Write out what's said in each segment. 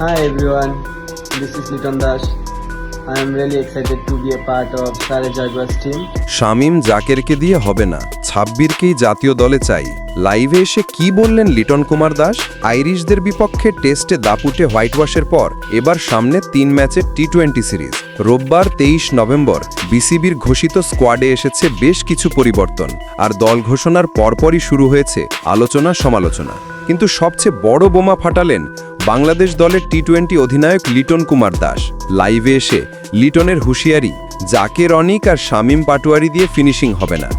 Hi everyone, this is Liton Dash. I am really excited to be a part of Sare Jaguars team. Shamim জাকেরকে দিয়ে হবে না ছাব্বিরকেই জাতীয় দলে চাই। লাইভে এসে কি বললেন লিটন কুমার দাস? আইরিশদের বিপক্ষে টেস্টে দাপুটে হোয়াইট ওয়াশের পর এবার সামনে তিন ম্যাচের টি টোয়েন্টি সিরিজ। রোববার তেইশ নভেম্বর বিসিবির ঘোষিত স্কোয়াডে এসেছে বেশ কিছু পরিবর্তন। আর দল ঘোষণার পরপরই শুরু হয়েছে আলোচনা সমালোচনা কিন্তু সবচেয়ে বড় বোমা ফাটালেন বাংলাদেশ দলের টি টোয়েন্টি অধিনায়ক লিটন কুমার দাস। লাইভে এসে লিটনের হুঁশিয়ারি জাকের অনিক আর শামীম পাটোয়ারি দিয়ে ফিনিশিং হবে না।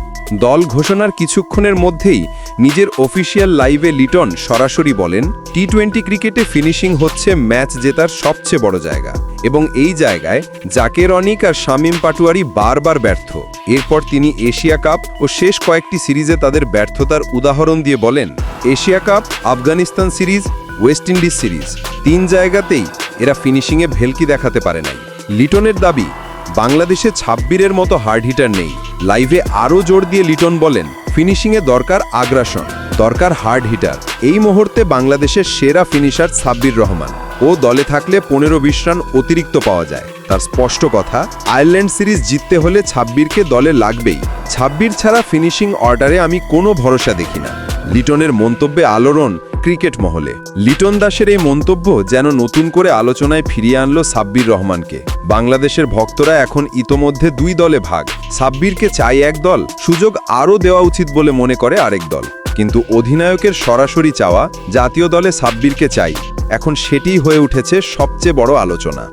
দল ঘোষণার কিছুক্ষণের মধ্যেই নিজের অফিসিয়াল লাইভে লিটন সরাসরি বলেন টি টোয়েন্টি ক্রিকেটে ফিনিশিং হচ্ছে ম্যাচ জেতার সবচেয়ে বড় জায়গা। এবং এই জায়গায় জাকের অনিক আর শামীম পাটুয়ারি বারবার ব্যর্থ। এরপর তিনি এশিয়া কাপ ও শেষ কয়েকটি সিরিজে তাদের ব্যর্থতার উদাহরণ দিয়ে বলেন, Asia cup, Afghanistan series West Indies series তিন জায়গাতেই এরা ফিনিশিংয়ে ভেলকি দেখাতে পারে নাই। লিটনের দাবি, বাংলাদেশে ছাব্বিরের মতো হার্ড হিটার নেই। লাইভে আরও জোর দিয়ে লিটন বলেন ফিনিশিংয়ে দরকার আগ্রাসন, দরকার হার্ড হিটার এই মুহূর্তে বাংলাদেশের সেরা ফিনিশার সাব্বির রহমান। ও দলে থাকলে পনেরো বিশ রান অতিরিক্ত পাওয়া যায়। তার স্পষ্ট কথা, আয়ারল্যান্ড সিরিজ জিততে হলে ছাব্বিরকে দলে লাগবেই। ছাব্বির ছাড়া ফিনিশিং অর্ডারে আমি কোনো ভরসা দেখি না। লিটনের মন্তব্যে আলোড়ন ক্রিকেট মহলে। লিটন দাসের এই মন্তব্য যেন নতুন করে আলোচনায় ফিরিয়ে আনল সাব্বির রহমানকে। বাংলাদেশের ভক্তরা এখন ইতোমধ্যে দুই দলে ভাগ। সাব্বিরকে চাই এক দল, সুযোগ আরও দেওয়া উচিত বলে মনে করে আরেক দল। কিন্তু অধিনায়কের সরাসরি চাওয়া জাতীয় দলে সাব্বিরকে চাই। এখন সেটি হয়ে উঠেছে সবচেয়ে বড় আলোচনা।